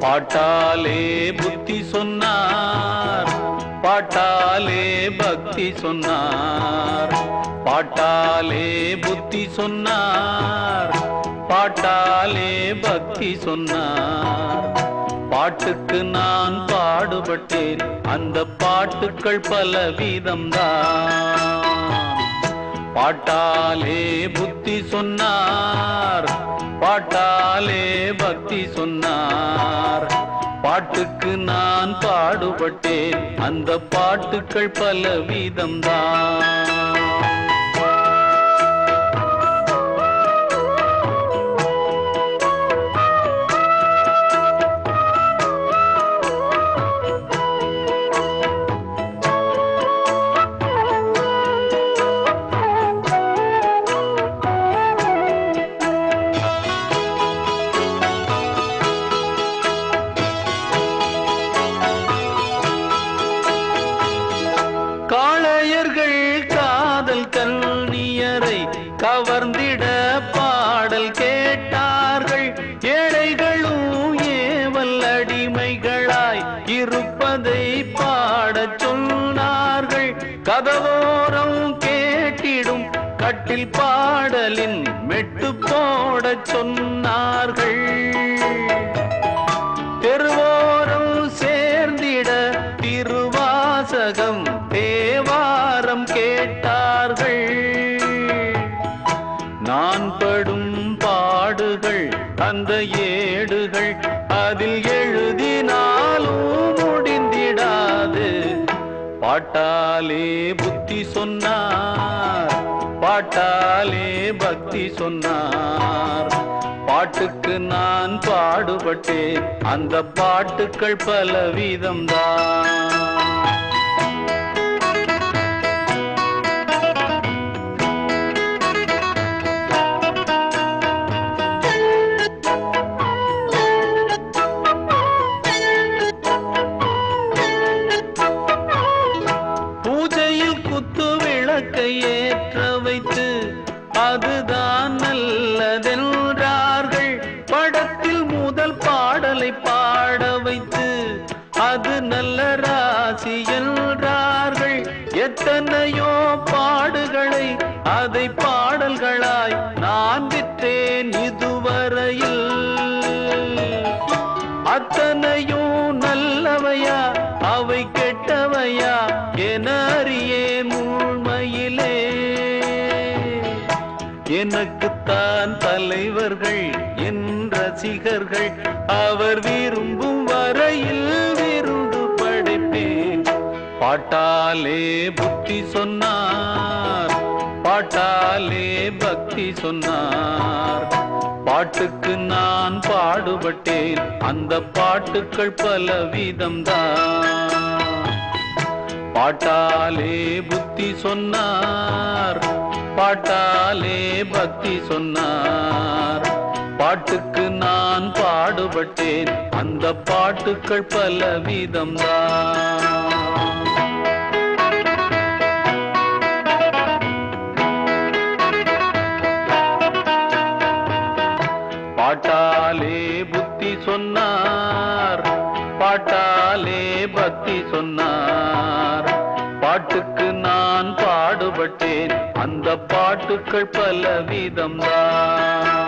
பாட்டாலே புத்தி சொன்னார். பாட்டாலே பக்தி சொன்னார். பாட்டாலே புத்தி சொன்னார். பாட்டாலே பக்தி சொன்னார். பாட்டுக்கு நான் பாடுபட்டேன். அந்த பாட்டுக்கள் பல விதம்தான். பாட்டாலே புத்தி சொன்னார். பாட்டாலே பக்தி சொன்னார். பாட்டுக்கு நான் பாடுபட்டேன். அந்த பாட்டுக்கள் பல விதம்தான் கவர்ந்திட பாடல் கேட்டார்கள். ஏழைகளும் ஏவல் அடிமைகளாய் இருப்பதை பாடச் சொன்னார்கள். கதவோரம் கேட்டிடும் கட்டில் பாடலின் மெட்டு போடச் சொன்னார்கள். அதில் எழுதினாலும் முடிந்திடாது. பாட்டாலே புத்தி சொன்னார் பாட்டாலே பக்தி சொன்னார். பாட்டுக்கு நான் பாடுபட்டேன் அந்த பாட்டுக்கள் பலவிதம்தான். ஏற்ற வைத்து அதுதான் நல்லதென்றார்கள். படத்தில் முதல் பாடலை பாட வைத்து அது நல்ல ராசி என்றார்கள். எத்தனையோ பாடுகளை அதை பாடல்களாய் நான் விற்றேன் இதுவரையில். அத்தனையோ எனக்குத்தான் தலைவர்கள் என் ரசிகர்கள். அவர் விரும்பும் வரையில் விருந்து படைப்பேன். பாட்டாலே புத்தி சொன்னார். பாட்டாலே பக்தி சொன்னார். பாட்டுக்கு நான் பாடுபட்டேன். அந்த பாட்டுக்கள் பல வீதம்தான் பாட்டாலே புத்தி சொன்னார். பாட்டாலே பக்தி சொன்னார். பாட்டுக்கு நான் பாடுபட்டேன். அந்த பாட்டுக்கள் பல விதம்தான் பாட்டாலே புத்தி சொன்னார். பாட்டாலே பக்தி சொன்னார். பாட்டுக்கு நான் பாடுபட்டேன். அந்த பாட்டுக்கள் பல வீதம்தான்